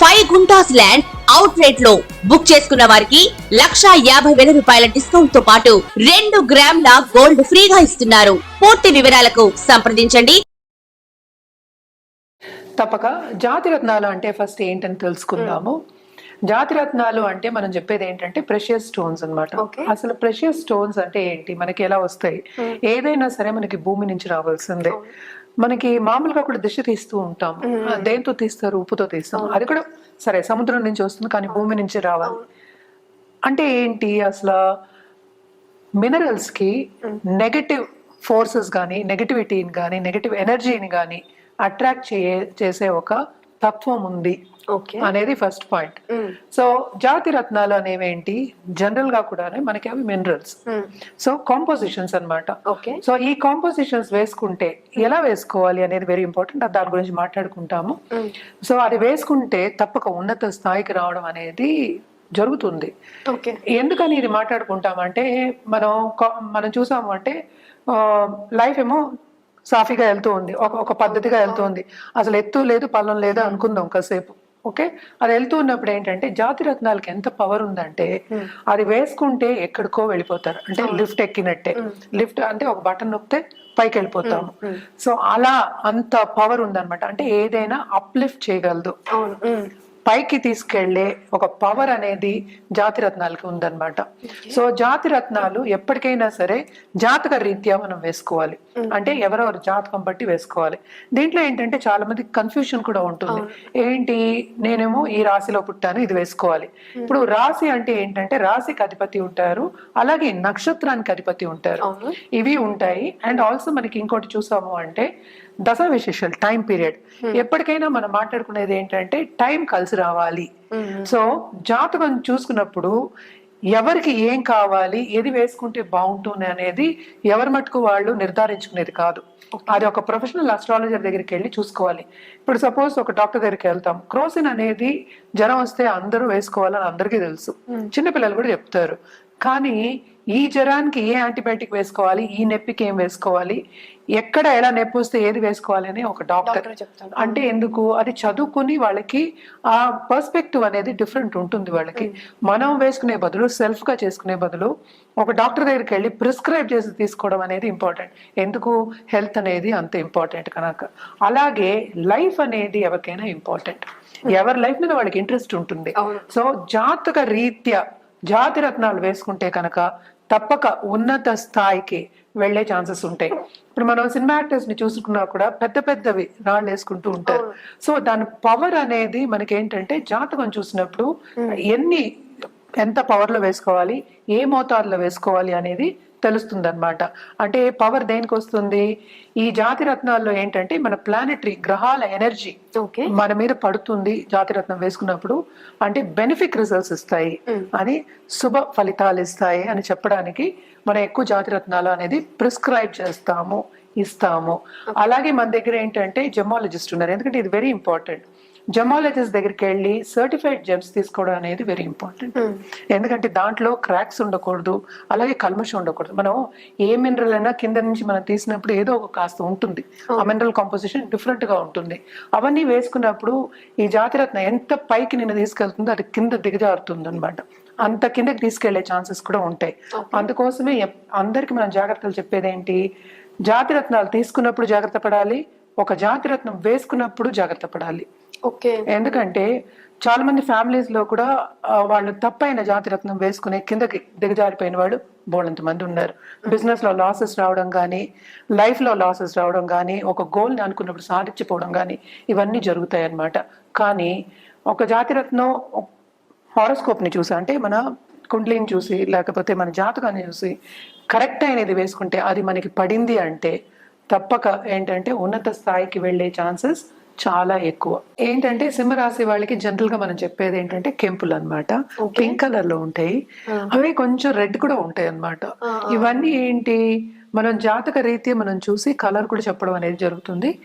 Five guntas land out రేట్లో book చేసుకున్న వారికి లక్షా యాభై వేల రూపాయల డిస్కౌంట్తో పాటు రెండు గ్రాముల గోల్డ్ ఫ్రీగా ఇస్తున్నారు. పూర్తి వివరాలకు సంప్రదించండి. తప్పక జాతి రత్నాలు అంటే ఫస్ట్ ఏంటని తెలుసుకుందాము. జాతిరత్నాలు అంటే మనం చెప్పేది ఏంటంటే ప్రెషియస్ స్టోన్స్ Okay. అసలు ప్రెషియస్ స్టోన్స్ అంటే ఏంటి? మనకి ఎలా వస్తాయి? ఏదైనా సరే మనకి భూమి నుంచి రావాల్సిందే. మనకి మామూలుగా కూడా దిశ తీస్తూ ఉంటాం. దేంతో తీస్తారు? ఉప్పుతో తీస్తాం. అది కూడా సరే సముద్రం నుంచి వస్తుంది కానీ భూమి నుంచి రావాలి. అంటే ఏంటి? అసలు మినరల్స్కి నెగటివ్ ఫోర్సెస్ కానీ నెగటివిటీని కానీ నెగటివ్ ఎనర్జీని కానీ అట్రాక్ట్ చేసే ఒక తత్వం ఉంది ఓకే. అనేది ఫస్ట్ పాయింట్ సో జాతి రత్నాలు అనేవేంటి? జనరల్గా కూడా మనకి అవి మినరల్స్ సో కాంపోజిషన్స్ అన్నమాట. ఓకే. సో ఈ కాంపోజిషన్స్ వేసుకుంటే ఎలా వేసుకోవాలి అనేది వెరీ ఇంపార్టెంట్ దాని గురించి మాట్లాడుకుంటాము. సో అది వేసుకుంటే తప్పక ఉన్నత స్థాయికి రావడం అనేది జరుగుతుంది. ఓకే. ఎందుకని ఇది మాట్లాడుకుంటామంటే మనం మనం చూసాము అంటే లైఫ్ ఏమో సాఫీగా వెళ్తూ ఉంది. ఒక ఒక పద్ధతిగా వెళ్తూ ఉంది. అసలు ఎత్తు లేదు పల్లం లేదు అనుకుందాం కాసేపు. ఓకే? అది వెళ్తూ ఉన్నప్పుడు ఏంటంటే జాతి రత్నాలకి ఎంత పవర్ ఉందంటే అది వేసుకుంటే ఎక్కడికో వెళ్ళిపోతారు. అంటే లిఫ్ట్ ఎక్కినట్టే. లిఫ్ట్ అంటే ఒక బటన్ నొక్కితే పైకి వెళ్ళిపోతాము. సో అలా అంత పవర్ ఉందన్నమాట. అంటే ఏదైనా అప్లిఫ్ట్ చేయగలదు. పైకి తీసుకెళ్ళే ఒక పవర్ అనేది జాతి రత్నాలకి ఉందన్నమాట. సో జాతి రత్నాలు ఎప్పటికైనా సరే జాతక రీత్యా మనం వేసుకోవాలి. అంటే ఎవరెవరు జాతకం బట్టి వేసుకోవాలి. దీంట్లో ఏంటంటే చాలా మందికి కన్ఫ్యూషన్ కూడా ఉంటుంది. ఏంటి? నేనేమో ఈ రాశిలో పుట్టాను ఇది వేసుకోవాలి. ఇప్పుడు రాశి అంటే ఏంటంటే రాశికి అధిపతి ఉంటారు అలాగే నక్షత్రానికి అధిపతి ఉంటారు. ఇవి ఉంటాయి. అండ్ ఆల్సో మనకి ఇంకోటి చూసాము అంటే దశ విశేషాలు టైం పీరియడ్ ఎప్పటికైనా మనం మాట్లాడుకునేది ఏంటంటే టైం కలిసి రావాలి. సో జాతకం చూసుకున్నప్పుడు ఎవరికి ఏం కావాలి ఏది వేసుకుంటే బాగుంటుంది అనేది ఎవరి మటుకు వాళ్ళు నిర్ధారించుకునేది కాదు. అది ఒక ప్రొఫెషనల్ అస్ట్రాలజర్ దగ్గరికి వెళ్ళి చూసుకోవాలి. ఇప్పుడు సపోజ్ ఒక డాక్టర్ దగ్గరికి వెళ్తాం. క్రోసిన్ అనేది జ్వరం వస్తే అందరూ వేసుకోవాలని అందరికీ తెలుసు. చిన్నపిల్లలు కూడా చెప్తారు. కానీ ఈ జ్వరానికి ఏ యాంటీబయాటిక్ వేసుకోవాలి? ఈ నొప్పికి ఏం వేసుకోవాలి? ఎక్కడ ఎలా నొప్పి వస్తే ఏది వేసుకోవాలి అని ఒక డాక్టర్ చెప్తాడు. అంటే ఎందుకు? అది చదువుకుని వాళ్ళకి ఆ పర్స్పెక్టివ్ అనేది డిఫరెంట్ ఉంటుంది వాళ్ళకి. మనం వేసుకునే బదులు సెల్ఫ్గా చేసుకునే బదులు ఒక డాక్టర్ దగ్గరికి వెళ్ళి ప్రిస్క్రైబ్ చేసి తీసుకోవడం అనేది ఇంపార్టెంట్. ఎందుకు? హెల్త్ అనేది అంత ఇంపార్టెంట్ కనుక. అలాగే లైఫ్ అనేది ఎవరికైనా ఇంపార్టెంట్. ఎవరి లైఫ్ మీద వాళ్ళకి ఇంట్రెస్ట్ ఉంటుంది. సో జాతక రీత్యా జాతి రత్నాలు వేసుకుంటే కనుక తప్పక ఉన్నత స్థాయికి వెళ్ళే ఛాన్సెస్ ఉంటాయి. ఇప్పుడు మనం సినిమా యాక్టర్స్ని చూసుకున్నా కూడా పెద్ద పెద్దవి రాళ్ళు వేసుకుంటూ ఉంటారు. సో దాని పవర్ అనేది మనకి ఏంటంటే జాతకం చూసినప్పుడు ఎన్ని ఎంత పవర్లో వేసుకోవాలి ఏ మోతాదులో వేసుకోవాలి అనేది తెలుస్తుంది అనమాట అంటే పవర్ దేనికి వస్తుంది ఈ జాతి రత్నాల్లో ఏంటంటే మన ప్లానెటరీ గ్రహాల ఎనర్జీ ఓకే మన మీద పడుతుంది జాతిరత్నం వేసుకున్నప్పుడు. అంటే బెనిఫిక్ రిజల్ట్స్ ఇస్తాయి. అని శుభ ఫలితాలు ఇస్తాయి అని చెప్పడానికి మనం ఎక్కువ జాతిరత్నాలు అనేది ప్రిస్క్రైబ్ చేస్తాము ఇస్తాము. అలాగే మన దగ్గర ఏంటంటే జమాలజిస్ట్ ఉన్నారు. ఎందుకంటే ఇది వెరీ ఇంపార్టెంట్ జమాలజిస్ట్ దగ్గరికి వెళ్ళి సర్టిఫైడ్ జెమ్స్ తీసుకోవడం అనేది వెరీ ఇంపార్టెంట్ ఎందుకంటే దాంట్లో క్రాక్స్ ఉండకూడదు అలాగే కల్మషం ఉండకూడదు. మనం ఏ మినరల్ అయినా కింద నుంచి మనం తీసినప్పుడు ఏదో ఒక కాస్త ఉంటుంది. ఆ మినరల్ కాంపోజిషన్ డిఫరెంట్గా ఉంటుంది. అవన్నీ వేసుకున్నప్పుడు ఈ జాతిరత్న ఎంత పైకి నిన్ను తీసుకెళ్తుందో అది కింద దిగజారుతుంది అనమాట అంత కిందకి తీసుకెళ్ళే ఛాన్సెస్ కూడా ఉంటాయి. అందుకోసమే అందరికి మనం జాగ్రత్తలు చెప్పేది ఏంటి జాతిరత్నాలు తీసుకున్నప్పుడు జాగ్రత్త పడాలి ఒక జాతిరత్నం వేసుకున్నప్పుడు జాగ్రత్త పడాలి. ఎందుకంటే చాలా మంది ఫ్యామిలీస్లో కూడా వాళ్ళు తప్పైన జాతిరత్నం వేసుకుని కిందకి దిగజారిపోయిన వాళ్ళు బోళ్ళంత మంది ఉన్నారు. బిజినెస్లో లాసెస్ రావడం కానీ లైఫ్లో లాసెస్ రావడం కానీ ఒక గోల్ని అనుకున్నప్పుడు సాధించిపోవడం కానీ ఇవన్నీ జరుగుతాయి అన్నమాట కానీ ఒక జాతిరత్నం హారోస్కోప్ని చూసి అంటే మన కుండ్లీని చూసి లేకపోతే మన జాతకాన్ని చూసి కరెక్ట్ అయినది వేసుకుంటే అది మనకి పడింది అంటే తప్పక ఏంటంటే ఉన్నత స్థాయికి వెళ్ళే ఛాన్సెస్ చాలా ఎక్కువ. ఏంటంటే సింహరాశి వాళ్ళకి జనరల్గా మనం చెప్పేది ఏంటంటే కెంపులు అన్నమాట పింక్ కలర్లో ఉంటాయి అవి కొంచెం రెడ్ కూడా ఉంటాయి అన్నమాట. ఇవన్నీ ఏంటి? మనం జాతక రీత్యా మనం చూసి కలర్ కూడా చెప్పడం అనేది జరుగుతుంది.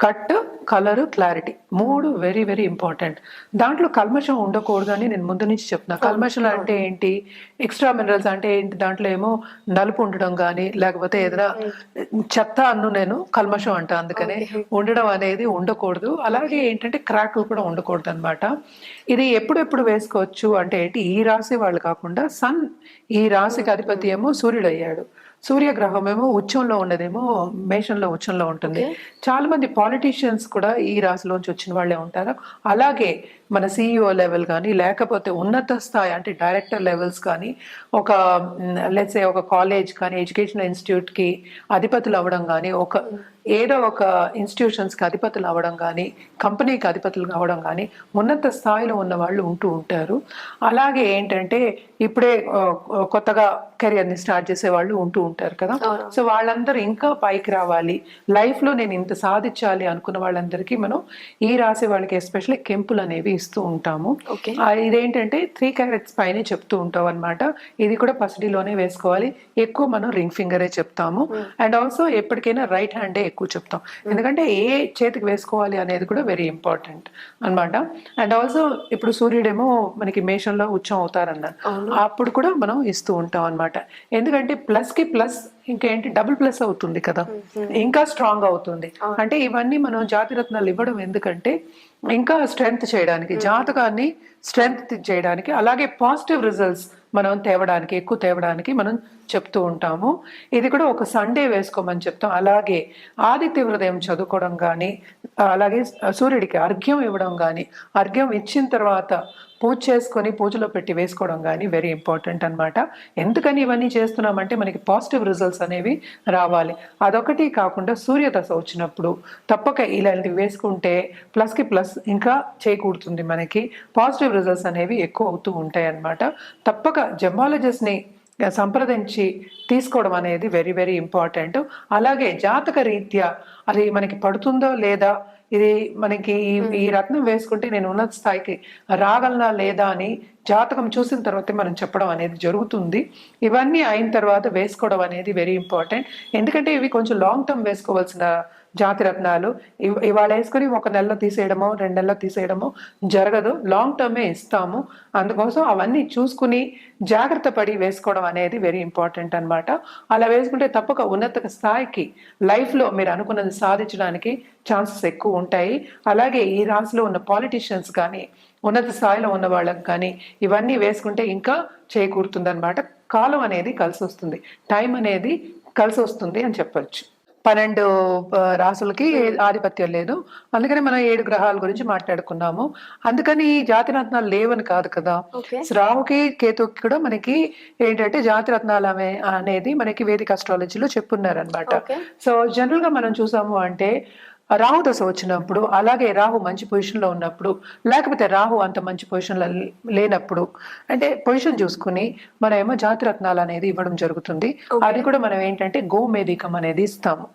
Cut colour clarity. మూడు వెరీ వెరీ ఇంపార్టెంట్. దాంట్లో కల్మషం ఉండకూడదు అని నేను ముందు నుంచి చెప్తున్నా. కల్మషం అంటే ఏంటి? ఎక్స్ట్రా మినరల్స్ అంటే ఏంటి? దాంట్లో ఏమో నలుపు ఉండడం కానీ లేకపోతే ఏదైనా చెత్త అన్ను నేను కల్మషం అంట అందుకనే. ఉండడం అనేది ఉండకూడదు. అలాగే ఏంటంటే క్రాక్లు కూడా ఉండకూడదు అనమాట ఇది ఎప్పుడెప్పుడు వేసుకోవచ్చు? అంటే ఏంటి? ఈ రాశి వాళ్ళు కాకుండా సన్ ఈ రాశికి అధిపతి ఏమో సూర్యుడు అయ్యాడు. సూర్యగ్రహం ఏమో ఉచ్చంలో ఉన్నదేమో మేషంలో ఉచ్చంలో ఉంటుంది. చాలా మంది పాలిటీషియన్స్ కూడా ఈ రాశిలోంచి వచ్చిన వాళ్ళే ఉంటారు. అలాగే మన సిఇఓ లెవెల్ కానీ లేకపోతే ఉన్నత స్థాయి అంటే డైరెక్టర్ లెవెల్స్ కానీ ఒక లెట్సే ఒక కాలేజ్ కానీ ఎడ్యుకేషనల్ ఇన్స్టిట్యూట్కి అధిపతులు అవ్వడం కానీ ఒక ఏదో ఒక ఇన్స్టిట్యూషన్స్కి అధిపతులు అవ్వడం కానీ కంపెనీకి అధిపతులు కావడం కానీ ఉన్నత స్థాయిలో ఉన్న వాళ్ళు ఉంటూ ఉంటారు. అలాగే ఏంటంటే ఇప్పుడే కొత్తగా కెరియర్ని స్టార్ట్ చేసే వాళ్ళు ఉంటూ ఉంటారు కదా. సో వాళ్ళందరూ ఇంకా పైకి రావాలి. లైఫ్లో నేను ఇంత సాధించాలి అనుకున్న వాళ్ళందరికీ మనం ఈ రాసే వాళ్ళకి ఎస్పెషల్లీ కెంపులు అనేవి ఇస్తూ ఉంటాము. ఇదేంటంటే త్రీ క్యారెట్స్ పైనే చెప్తూ ఉంటాం అనమాట ఇది కూడా పసిడిలోనే వేసుకోవాలి. ఎక్కువ మనం రింగ్ ఫింగరే చెప్తాము. అండ్ ఆల్సో ఎప్పటికైనా రైట్ హ్యాండే ఎక్కువ చెప్తాం. ఎందుకంటే ఏ చేతికి వేసుకోవాలి అనేది కూడా వెరీ ఇంపార్టెంట్ అన్నమాట. అండ్ ఆల్సో ఇప్పుడు సూర్యుడేమో మనకి మేషంలో ఉచ్చం అవుతారన్నారు. అప్పుడు కూడా మనం ఇస్తూ ఉంటాం అన్నమాట. ఎందుకంటే ప్లస్కి ప్లస్ ఇంకేంటి? డబుల్ ప్లస్ అవుతుంది కదా. ఇంకా స్ట్రాంగ్ అవుతుంది. అంటే ఇవన్నీ మనం జాతిరత్నాలు ఇవ్వడం ఎందుకంటే ఇంకా స్ట్రెంగ్త్ చేయడానికి జాతకాన్ని స్ట్రెంగ్త్ చేయడానికి అలాగే పాజిటివ్ రిజల్ట్స్ మనం తేవడానికి ఎక్కువ తేవడానికి మనం చెప్తూ ఉంటాము. ఇది కూడా ఒక సండే వేసుకోమని చెప్తాం. అలాగే ఆదిత్య హృదయం చదువుకోవడం కానీ అలాగే సూర్యుడికి అర్ఘ్యం ఇవ్వడం కానీ అర్ఘ్యం ఇచ్చిన తర్వాత పూజ చేసుకొని పూజలో పెట్టి వేసుకోవడం కానీ వెరీ ఇంపార్టెంట్ అనమాట ఎందుకని ఇవన్నీ చేస్తున్నామంటే మనకి పాజిటివ్ రిజల్ట్స్ అనేవి రావాలి. అదొకటి కాకుండా సూర్యదశ వచ్చినప్పుడు తప్పక ఇలాంటివి వేసుకుంటే ప్లస్కి ప్లస్ ఇంకా చేకూడుతుంది మనకి. పాజిటివ్ రిజల్ట్స్ అనేవి ఎక్కువ అవుతూ ఉంటాయి అన్నమాట. తప్పక జమాలజిస్ట్ని సంప్రదించి తీసుకోవడం అనేది వెరీ వెరీ ఇంపార్టెంట్ అలాగే జాతక రీత్యా అది మనకి పడుతుందో లేదా ఇది మనకి ఈ- రత్నం వేసుకుంటే నేను ఉన్నత స్థాయికి రాగలనా లేదా అని జాతకం చూసిన తర్వాతే మనం చెప్పడం అనేది జరుగుతుంది. ఇవన్నీ అయిన తర్వాత వేసుకోవడం అనేది వెరీ ఇంపార్టెంట్ ఎందుకంటే ఇవి కొంచెం లాంగ్ టర్మ్ వేసుకోవాల్సిన జాతి రత్నాలు. ఇవాళ వేసుకొని ఒక నెలలో తీసేయడమో రెండు నెలల్లో తీసేయడమో జరగదు. లాంగ్ టర్మే ఇస్తాము. అందుకోసం అవన్నీ చూసుకుని జాగ్రత్త పడి వేసుకోవడం అనేది వెరీ ఇంపార్టెంట్ అన్నమాట. అలా వేసుకుంటే తప్పక ఉన్నత స్థాయికి లైఫ్లో మీరు అనుకున్నది సాధించడానికి ఛాన్సెస్ ఎక్కువ ఉంటాయి. అలాగే ఈ రాశిలో ఉన్న పాలిటీషియన్స్ కానీ ఉన్నత స్థాయిలో ఉన్న వాళ్ళకి కానీ ఇవన్నీ వేసుకుంటే ఇంకా చేకూరుతుంది అనమాట కాలం అనేది కలిసి వస్తుంది టైం అనేది కలిసి వస్తుంది అని చెప్పొచ్చు. పన్నెండు రాసులకి ఆధిపత్యం లేదు. అందుకని మనం ఏడు గ్రహాల గురించి మాట్లాడుకున్నాము. అందుకని ఈ జాతిరత్నాలు లేవని కాదు కదా. రాహుకి కేతుకి కూడా మనకి ఏంటంటే జాతిరత్నాలు అనే అనేది మనకి వేదిక అస్ట్రాలజీలో చెప్పున్నారు అనమాట ఓకే. సో జనరల్గా మనం చూసాము అంటే రాహు దశ వచ్చినప్పుడు అలాగే రాహు మంచి పొజిషన్లో ఉన్నప్పుడు లేకపోతే రాహు అంత మంచి పొజిషన్లో లేనప్పుడు అంటే పొజిషన్ చూసుకుని మనం ఏమో జాతిరత్నాలు అనేది ఇవ్వడం జరుగుతుంది. అది కూడా మనం ఏంటంటే గోమేధికం అనేది ఇస్తాము.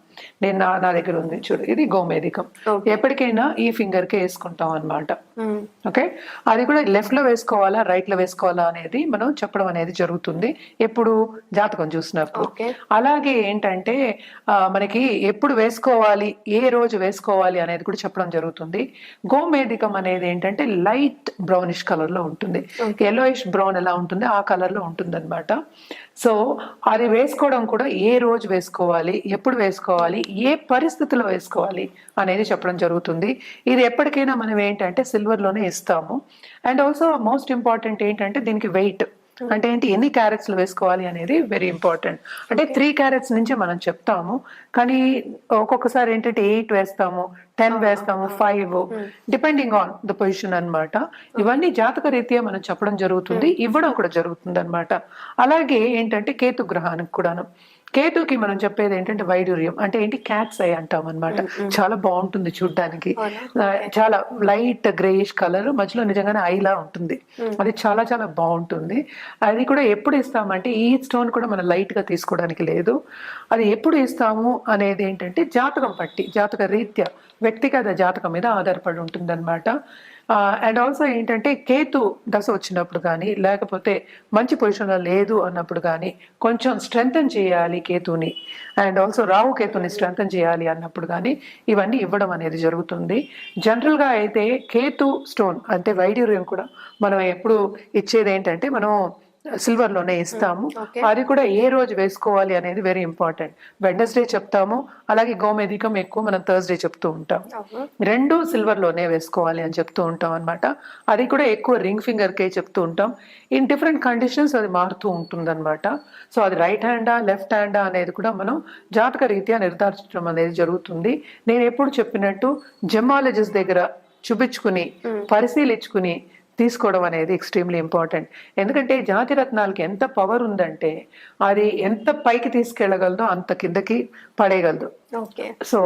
నేను నా నా దగ్గర ఉంది చూడు ఇది గోమేధికం. ఎప్పటికైనా ఈ ఫింగర్కి వేసుకుంటాం అన్నమాట. మ్మ్. ఓకే? అది కూడా లెఫ్ట్లో వేసుకోవాలా రైట్లో వేసుకోవాలా అనేది మనం చెప్పడం అనేది జరుగుతుంది. ఎప్పుడు? జాతకం చూసినప్పుడు. అలాగే ఏంటంటే మనకి ఎప్పుడు వేసుకోవాలి ఏ రోజు వేసుకోవాలి అనేది కూడా చెప్పడం జరుగుతుంది. గోమేధికం అనేది ఏంటంటే లైట్ బ్రౌనిష్ కలర్లో ఉంటుంది. ఎల్లోయిష్ బ్రౌన్ ఎలా ఉంటుంది ఆ కలర్లో ఉంటుంది అనమాట సో అది వేసుకోవడం కూడా ఏ రోజు వేసుకోవాలి ఎప్పుడు వేసుకోవాలి ఏ పరిస్థితిలో వేసుకోవాలి అనేది చెప్పడం జరుగుతుంది. ఇది ఎప్పటికైనా మనం ఏంటంటే సిల్వర్లోనే ఇస్తాము. అండ్ ఆల్సో మోస్ట్ ఇంపార్టెంట్ ఏంటంటే దీనికి వెయిట్ అంటే ఏంటి? ఎన్ని క్యారెట్స్లో వేసుకోవాలి అనేది వెరీ ఇంపార్టెంట్ అంటే త్రీ క్యారెట్స్ నుంచి మనం చెప్తాము. కానీ ఒక్కొక్కసారి ఏంటంటే ఎయిట్ వేస్తాము టెన్ వేస్తాము five depending on the position అన్నమాట. ఇవన్నీ జాతక రీత్యా మనం చెప్పడం జరుగుతుంది. ఇవ్వడం కూడా జరుగుతుంది అనమాట అలాగే ఏంటంటే కేతు గ్రహానికి కూడాను. కేతుకి మనం చెప్పేది ఏంటంటే వైడూర్యం. అంటే ఏంటి? క్యాట్స్ ఐ అంటాం అనమాట చాలా బాగుంటుంది చూడ్డానికి. చాలా లైట్ గ్రేయిష్ కలర్ మధ్యలో నిజంగానే ఐలా ఉంటుంది. అది చాలా చాలా బాగుంటుంది. అది కూడా ఎప్పుడు ఇస్తామంటే ఈ స్టోన్ కూడా మనం లైట్గా తీసుకోవడానికి లేదు. అది ఎప్పుడు ఇస్తాము అనేది ఏంటంటే జాతకం పట్టి జాతక రీత్యా వ్యక్తిగత జాతకం మీద ఆధారపడి ఉంటుంది అండ్ ఆల్సో ఏంటంటే కేతు దశ వచ్చినప్పుడు కానీ లేకపోతే మంచి పొజిషన్లో లేదు అన్నప్పుడు కానీ కొంచెం స్ట్రెంగ్తన్ చేయాలి కేతుని. అండ్ ఆల్సో రావు కేతుని స్ట్రెంగ్తన్ చేయాలి అన్నప్పుడు కానీ ఇవన్నీ ఇవ్వడం అనేది జరుగుతుంది. జనరల్గా అయితే కేతు స్టోన్ అంటే వైడ్యూర్యం కూడా మనం ఎప్పుడు ఇచ్చేది ఏంటంటే మనం సిల్వర్లోనే ఇస్తాము. అది కూడా ఏ రోజు వేసుకోవాలి అనేది వెరీ ఇంపార్టెంట్ వెడ్నెస్డే చెప్తాము అలాగే గోమేధికం ఎక్కువ మనం థర్స్డే చెప్తూ ఉంటాం. రెండు సిల్వర్లోనే వేసుకోవాలి అని చెప్తూ ఉంటాం అన్నమాట. అది కూడా ఎక్కువ రింగ్ ఫింగర్ కే చెప్తూ ఉంటాం. ఇన్ డిఫరెంట్ కండిషన్స్ అది మారుతూ ఉంటుంది సో అది రైట్ హ్యాండా లెఫ్ట్ హ్యాండా అనేది కూడా మనం జాతక రీత్యా నిర్ధారించడం అనేది జరుగుతుంది. నేను ఎప్పుడు చెప్పినట్టు జెమాలజిస్ట్ దగ్గర చూపించుకుని పరిశీలించుకుని తీసుకోవడం అనేది ఎక్స్ట్రీమ్లీ ఇంపార్టెంట్ ఎందుకంటే జాతి రత్నాలకి ఎంత పవర్ ఉందంటే అది ఎంత పైకి తీసుకెళ్ళగలదో అంత కిందకి పడేయగలదు. ఓకే. సో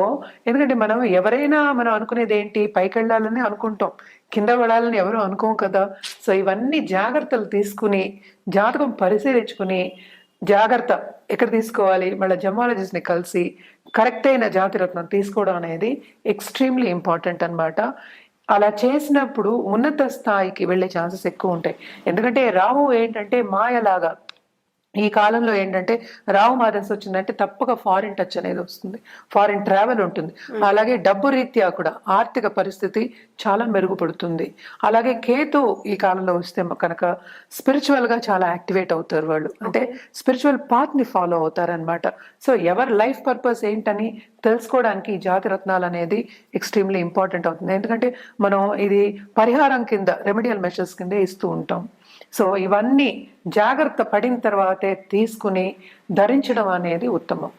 ఎందుకంటే మనం ఎవరైనా మనం అనుకునేది ఏంటి పైకి వెళ్ళాలని అనుకుంటాం. కింద పడాలని ఎవరు అనుకోం కదా? సో ఇవన్నీ జాగ్రత్తలు తీసుకుని జాతకం పరిశీలించుకుని జాగ్రత్త ఎక్కడ తీసుకోవాలి? మళ్ళీ జమాలజిస్ట్ని కలిసి కరెక్ట్ అయిన జాతిరత్నం తీసుకోవడం అనేది ఎక్స్ట్రీమ్లీ ఇంపార్టెంట్ అన్నమాట. అలా చేసినప్పుడు ఉన్నత స్థాయికి వెళ్ళే ఛాన్సెస్ ఎక్కువ ఉంటాయి. ఎందుకంటే రాహు ఏంటంటే మాయలాగా ఈ కాలంలో ఏంటంటే రావు మాదర్స్ వచ్చిందంటే తప్పక ఫారిన్ టచ్ అనేది వస్తుంది. ఫారిన్ ట్రావెల్ ఉంటుంది. అలాగే డబ్బు రీత్యా కూడా ఆర్థిక పరిస్థితి చాలా మెరుగుపడుతుంది. అలాగే కేతు ఈ కాలంలో వస్తే కనుక స్పిరిచువల్గా చాలా యాక్టివేట్ అవుతారు వాళ్ళు. అంటే స్పిరిచువల్ పాత్ని ఫాలో అవుతారనమాట సో ఎవరి లైఫ్ పర్పస్ ఏంటని తెలుసుకోవడానికి ఈ జాతి రత్నాలు అనేది ఎక్స్ట్రీమ్లీ ఇంపార్టెంట్ అవుతుంది. ఎందుకంటే మనం ఇది పరిహారం కింద రెమెడియల్ మెషర్స్ కింద ఇస్తూ ఉంటాం. సో ఇవన్నీ జాగ్రత్త పడిన తర్వాతే తీసుకుని ధరించడం అనేది ఉత్తమం.